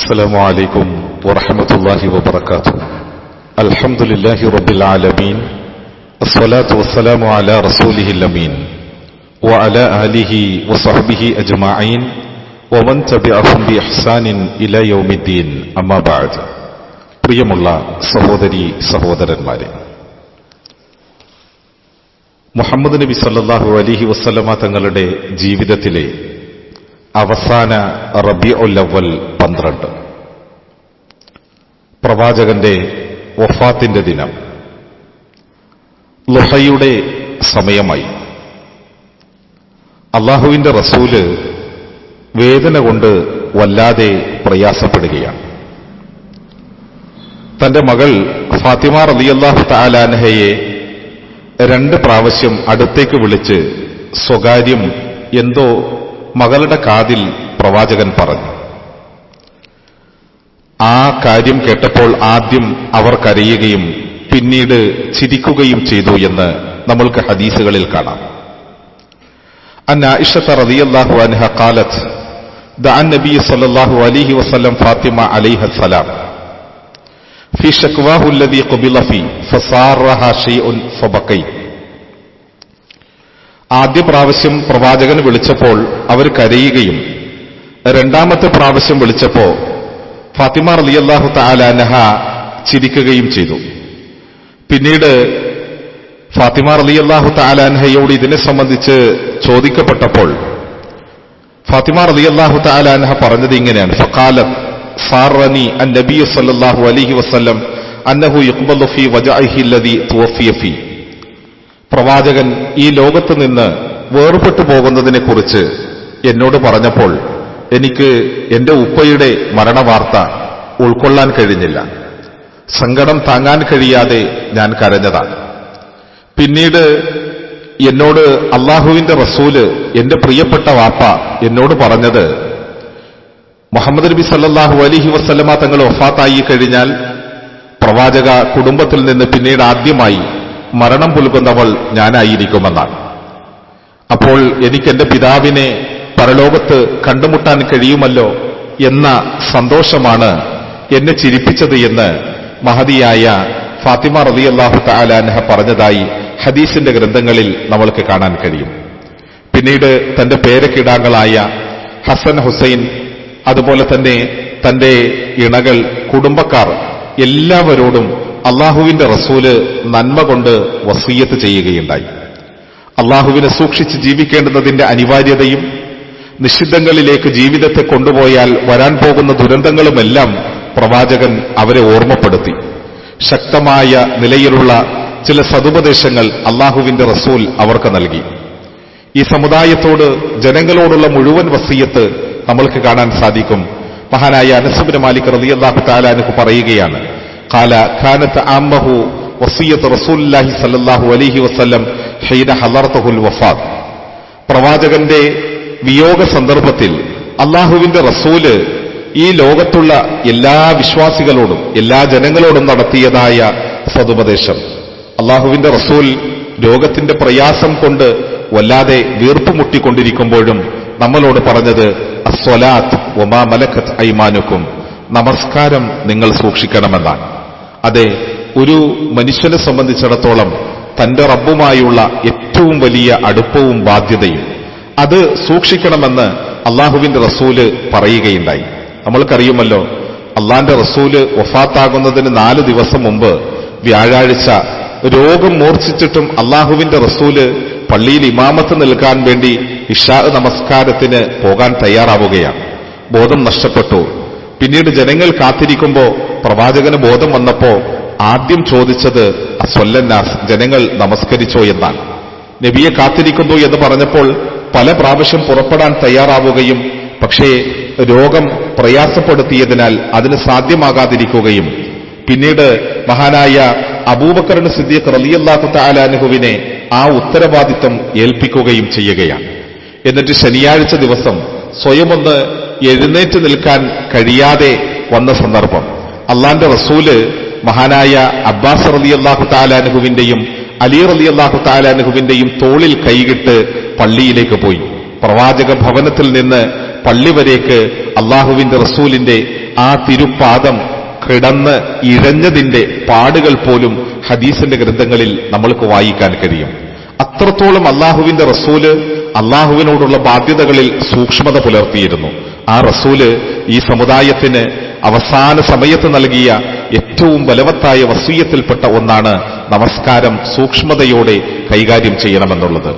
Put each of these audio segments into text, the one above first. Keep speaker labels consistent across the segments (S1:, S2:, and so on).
S1: السلام عليكم ورحمة الله وبركاته الحمد لله رب العالمين الصلاة والسلام على رسوله الأمين وعلى آله وصحبه أجمعين ومن تبعهم بإحسان إلى يوم الدين أما بعد പ്രിയമുള്ള സഹോദരി സഹോദരന്മാരെ മുഹമ്മദ് നബി സല്ലല്ലാഹു അലിഹി വസ്ലമ തങ്ങളുടെ ജീവിതത്തിലെ അവസാന റബി അവൽ പന്ത്രണ്ട്. പ്രവാചകന്റെ വഫാത്തിന്റെ ദിനം. ലുഹയുടെ സമയമായി. അള്ളാഹുവിന്റെ റസൂൽ വേദന കൊണ്ട് വല്ലാതെ പ്രയാസപ്പെടുകയാണ്. തന്റെ മകൾ ഫാത്തിമ റളിയല്ലാഹു താലാൻഹയെ രണ്ട് പ്രാവശ്യം അടുത്തേക്ക് വിളിച്ച് സ്വകാര്യം എന്തോ മകളുടെ കാതിൽ പ്രവാചകൻ പറഞ്ഞു ആ കാര്യം കേട്ടപ്പോൾ ആദ്യം അവർ കരയുകയും പിന്നീട് ചിരിക്കുകയും ചെയ്തു എന്ന് നമ്മൾക്ക് ഹദീസുകളിൽ കാണാം അൻ ആയിഷത്ത റളിയല്ലാഹു അൻഹ ഖാലത്ത് ദഅ നബി സല്ലല്ലാഹു അലൈഹി വസല്ലം ഫാത്തിമ അലൈഹ സലാം في شكواه الذي قبل فيه فصارها شيء فبقيت ആദ്യ പ്രാവശ്യം പ്രവാചകൻ വിളിച്ചപ്പോൾ അവർ കരയുകയും രണ്ടാമത്തെ പ്രാവശ്യം വിളിച്ചപ്പോ ഫാത്തിമ റളിയല്ലാഹു താലാനഹ ചിരിക്കുകയും ചെയ്തു. പിന്നീട് ഫാത്തിമ റളിയല്ലാഹു താലാൻഹയോട് ഇതിനെ സംബന്ധിച്ച് ചോദിക്കപ്പെട്ടപ്പോൾ ഫാത്തിമ റളിയല്ലാഹു തആലാൻഹ പറഞ്ഞത് ഇങ്ങനെയാണ്. ഫക്കാലത്ത് സാറനി അൻ നബി സല്ലാഹു അലൈഹി വസ്ലം അന്നഹു യുഖ്ബലു ഫീ വജഅഹി തുവഫിയ ഫീ. പ്രവാചകൻ ഈ ലോകത്ത് നിന്ന് വേർപെട്ടു പോകുന്നതിനെക്കുറിച്ച് എന്നോട് പറഞ്ഞപ്പോൾ എനിക്ക് എന്റെ ഉപ്പയുടെ മരണവാർത്ത ഉൾക്കൊള്ളാൻ കഴിഞ്ഞില്ല. സങ്കടം താങ്ങാൻ കഴിയാതെ ഞാൻ കരഞ്ഞതാണ് പിന്നീട് എന്നോട് അള്ളാഹുവിന്റെ റസൂൽ എന്റെ പ്രിയപ്പെട്ട വാപ്പ എന്നോട് പറഞ്ഞത് മുഹമ്മദ് നബി സല്ലാഹു അലിഹി വസ്ലമ തങ്ങൾ ഒഫാത്തായി കഴിഞ്ഞാൽ പ്രവാചക കുടുംബത്തിൽ നിന്ന് പിന്നീട് ആദ്യമായി മരണം പുൽക്കുന്നവൾ ഞാനായിരിക്കുമെന്നാണ്. അപ്പോൾ എനിക്ക് എന്റെ പിതാവിനെ പരലോകത്ത് കണ്ടുമുട്ടാൻ കഴിയുമല്ലോ എന്ന സന്തോഷമാണ് എന്നെ ചിരിപ്പിച്ചത് എന്ന് മഹതിയായ ഫാത്തിമ അള്ളാഹു താലാൻഹ പറഞ്ഞതായി ഹദീസിന്റെ ഗ്രന്ഥങ്ങളിൽ നമ്മൾക്ക് കാണാൻ കഴിയും. പിന്നീട് തന്റെ പേരക്കിടാങ്ങളായ ഹസൻ ഹുസൈൻ അതുപോലെ തന്നെ തന്റെ ഇണകൾ കുടുംബക്കാർ എല്ലാവരോടും അള്ളാഹുവിന്റെ റസൂൽ നന്മ കൊണ്ട് വസീയത്ത് ചെയ്യുകയുണ്ടായി. അള്ളാഹുവിനെ സൂക്ഷിച്ച് ജീവിക്കേണ്ടതിന്റെ അനിവാര്യതയും നിഷിദ്ധങ്ങളിലേക്ക് ജീവിതത്തെ കൊണ്ടുപോയാൽ വരാൻ പോകുന്ന ദുരന്തങ്ങളുമെല്ലാം പ്രവാചകൻ അവരെ ഓർമ്മപ്പെടുത്തി. ശക്തമായ നിലയിലുള്ള ചില സതുപദേശങ്ങൾ അള്ളാഹുവിന്റെ റസൂൽ അവർക്ക് നൽകി. ഈ സമുദായത്തോട് ജനങ്ങളോടുള്ള മുഴുവൻ വസീയത്ത് നമ്മൾക്ക് കാണാൻ സാധിക്കും. മഹാനായ അനസുബിന് മാലിക് റളിയല്ലാഹു താലാനുക്ക് പറയുകയാണ് കാല ഖാനത്ത് رسول വസീയത്ത് صلى الله عليه وسلم حين ഹദറത്തുൽ വഫാത്ത് പ്രവാചകന്റെ വിയോഗ സന്ദർഭത്തിൽ അള്ളാഹുവിന്റെ റസൂൽ ഈ ലോകത്തുള്ള എല്ലാ വിശ്വാസികളോടും എല്ലാ ജനങ്ങളോടും നടത്തിയതായ സതുപദേശം. അള്ളാഹുവിന്റെ റസൂൽ രോഗത്തിന്റെ പ്രയാസം കൊണ്ട് വല്ലാതെ വീർപ്പുമുട്ടിക്കൊണ്ടിരിക്കുമ്പോഴും നമ്മളോട് പറഞ്ഞത് അസ്വലാത്ത് ഒമാ മലഖത്ത് ഐമാനുക്കും. നമസ്കാരം നിങ്ങൾ സൂക്ഷിക്കണമെന്നാണ്. അതെ ഒരു മനുഷ്യനെ സംബന്ധിച്ചിടത്തോളം തന്റെ റബ്ബുമായുള്ള ഏറ്റവും വലിയ അടുപ്പവും ബാധ്യതയും അത് സൂക്ഷിക്കണമെന്ന് അള്ളാഹുവിന്റെ റസൂൽ പറയുകയുണ്ടായി. നമ്മൾക്കറിയുമല്ലോ അള്ളാന്റെ റസൂൽ വഫാത്താകുന്നതിന് നാല് ദിവസം മുമ്പ് വ്യാഴാഴ്ച രോഗം മൂർച്ഛിച്ചിട്ടും അള്ളാഹുവിന്റെ റസൂൽ പള്ളിയിൽ ഇമാമത്ത് നിൽക്കാൻ വേണ്ടി ഇഷാ നമസ്കാരത്തിന് പോകാൻ തയ്യാറാവുകയാണ്. ബോധം നഷ്ടപ്പെട്ടു. പിന്നീട് ജനങ്ങൾ കാത്തിരിക്കുമ്പോ പ്രവാചകന് ബോധം വന്നപ്പോ ആദ്യം ചോദിച്ചത് സ്വല്ലന്നാസ് ജനങ്ങൾ നമസ്കരിച്ചോ എന്നാണ്. നബിയെ കാത്തിരിക്കുന്നു എന്ന് പറഞ്ഞപ്പോൾ പല പ്രാവശ്യം പുറപ്പെടാൻ തയ്യാറാവുകയും പക്ഷേ രോഗം പ്രയാസപ്പെടുത്തിയതിനാൽ അതിന് സാധ്യമാകാതിരിക്കുകയും. പിന്നീട് മഹാനായ അബൂബക്കറിന് സിദ്ദീഖ് റലിയല്ലാഹു താലാനുഹുവിനെ ആ ഉത്തരവാദിത്വം ഏൽപ്പിക്കുകയും ചെയ്യുകയാണ്. എന്നിട്ട് ശനിയാഴ്ച ദിവസം സ്വയമൊന്ന് എഴുന്നേറ്റ് നിൽക്കാൻ കഴിയാതെ വന്ന സന്ദർഭം. അള്ളാന്റെ റസൂൽ മഹാനായ അബ്ബാസ് റലി അള്ളാഹു താലാനുഹുവിന്റെയും അലി റലി അള്ളാഹു താലാനുഹുവിന്റെയും തോളിൽ കൈകിട്ട് പള്ളിയിലേക്ക് പോയി. പ്രവാചക ഭവനത്തിൽ നിന്ന് പള്ളി വരേക്ക് അള്ളാഹുവിന്റെ റസൂലിന്റെ ആ തിരുപ്പാദം കിടന്ന് ഇഴഞ്ഞതിന്റെ പാടുകൾ പോലും ഹദീസിന്റെ ഗ്രന്ഥങ്ങളിൽ നമ്മൾക്ക് വായിക്കാൻ കഴിയും. അത്രത്തോളം അള്ളാഹുവിന്റെ റസൂൽ അള്ളാഹുവിനോടുള്ള ബാധ്യതകളിൽ സൂക്ഷ്മത പുലർത്തിയിരുന്നു. ആ റസൂൽ ഈ സമുദായത്തിന് അവസാന സമയത്ത് നൽകിയ ഏറ്റവും ബലവത്തായ വസീയത്തിൽപ്പെട്ട ഒന്നാണ് നമസ്കാരം സൂക്ഷ്മതയോടെ കൈകാര്യം ചെയ്യണമെന്നുള്ളത്.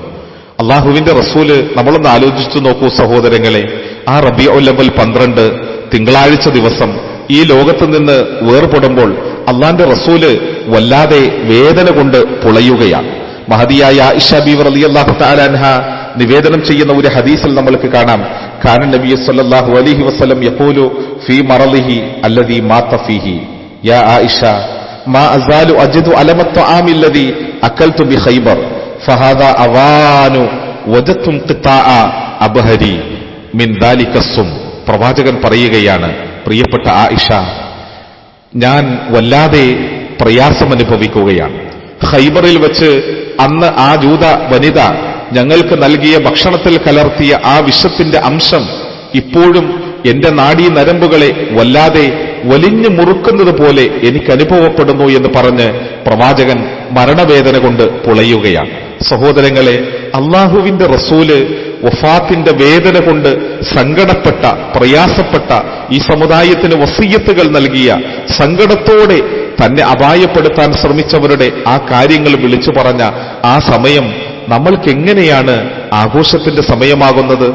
S1: അള്ളാഹുവിന്റെ റസൂൽ നമ്മളൊന്ന് ആലോചിച്ചു നോക്കൂ സഹോദരങ്ങളെ. ആ റബിയ ലെവൽ പന്ത്രണ്ട് തിങ്കളാഴ്ച ദിവസം ഈ ലോകത്ത് നിന്ന് വേർപെടുമ്പോൾ അള്ളാന്റെ റസൂൽ വല്ലാതെ വേദന കൊണ്ട് പുളയുകയാണ്. മഹതിയായ ഇഷ ബീവർ അലി അള്ളാഹു താലാൻഹ നിവേദനം ചെയ്യുന്ന ഒരു ഹദീസിൽ നമ്മൾക്ക് കാണാം. കാനൻ നബി സല്ലല്ലാഹു അലൈഹി വസല്ലം യഖൂലു ഫീ മറളിഹി അല്ലദീ മാത ഫീഹി യാ ആയിഷ മാ അസാലു അജിദു അലമ الطعام الذي أكلت بخيبر فهذا أوان وجدتم قطاع أبهري من ذلك السم പ്രവാചകൻ പറയുകയാണ് പ്രിയപ്പെട്ട ആയിഷ ഞാൻ വല്ലാതെ പ്രയാസം അനുഭവിക്കുകയാണ് ഖൈബറിൽ വെച്ച് അന്ന് ആ ജൂത വനിത ഞങ്ങൾക്ക് നൽകിയ ഭക്ഷണത്തിൽ കലർത്തിയ ആ വിഷത്തിന്റെ അംശം ഇപ്പോഴും എന്റെ നാഡീ നരമ്പുകളെ വല്ലാതെ വലിഞ്ഞു മുറുക്കുന്നത് പോലെ എനിക്ക് അനുഭവപ്പെടുന്നു എന്ന് പറഞ്ഞ് പ്രവാചകൻ മരണവേദന കൊണ്ട് പുളയുകയാണ്. സഹോദരങ്ങളെ അള്ളാഹുവിന്റെ റസൂൽ വഫാത്തിന്റെ വേദന കൊണ്ട് സങ്കടപ്പെട്ട പ്രയാസപ്പെട്ട ഈ സമുദായത്തിന് വസീയത്തുകൾ നൽകിയ സങ്കടത്തോടെ തന്നെ അപായപ്പെടുത്താൻ ശ്രമിച്ചവരുടെ ആ കാര്യങ്ങൾ വിളിച്ചു പറഞ്ഞ ആ സമയം നമ്മൾക്ക് എങ്ങനെയാണ് ആഘോഷത്തിന്റെ സമയമാകുന്നത്?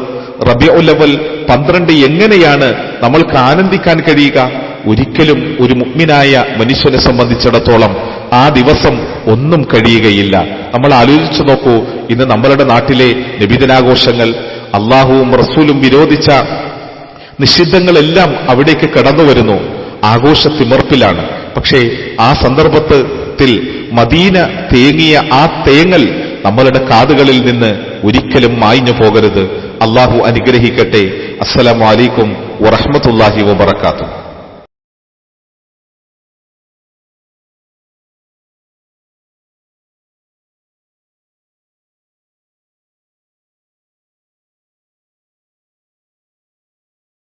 S1: റബിയുലവൽ പന്ത്രണ്ട് എങ്ങനെയാണ് നമ്മൾക്ക് ആനന്ദിക്കാൻ കഴിയുക? ഒരിക്കലും ഒരു മുഗ്മിനായ മനുഷ്യനെ സംബന്ധിച്ചിടത്തോളം ആ ദിവസം ഒന്നും കഴിയുകയില്ല. നമ്മൾ ആലോചിച്ചു നോക്കൂ ഇന്ന് നമ്മളുടെ നാട്ടിലെ നബിദിനാഘോഷങ്ങൾ അള്ളാഹുവും റസൂലും വിരോധിച്ച നിഷിദ്ധങ്ങളെല്ലാം അവിടേക്ക് കടന്നു വരുന്നു. ആഘോഷ തിമർപ്പിലാണ് പക്ഷേ ആ സന്ദർഭത്തിൽ മദീന തേങ്ങിയ ആ തേങ്ങൽ നമ്മളുടെ കാതുകളിൽ നിന്ന് ഒരിക്കലും മായിഞ്ഞു പോകരുത്. അള്ളാഹു അനുഗ്രഹിക്കട്ടെ. അസ്സലാമു അലൈക്കും വറഹ്മത്തുള്ളാഹി വബറകാതുഹു.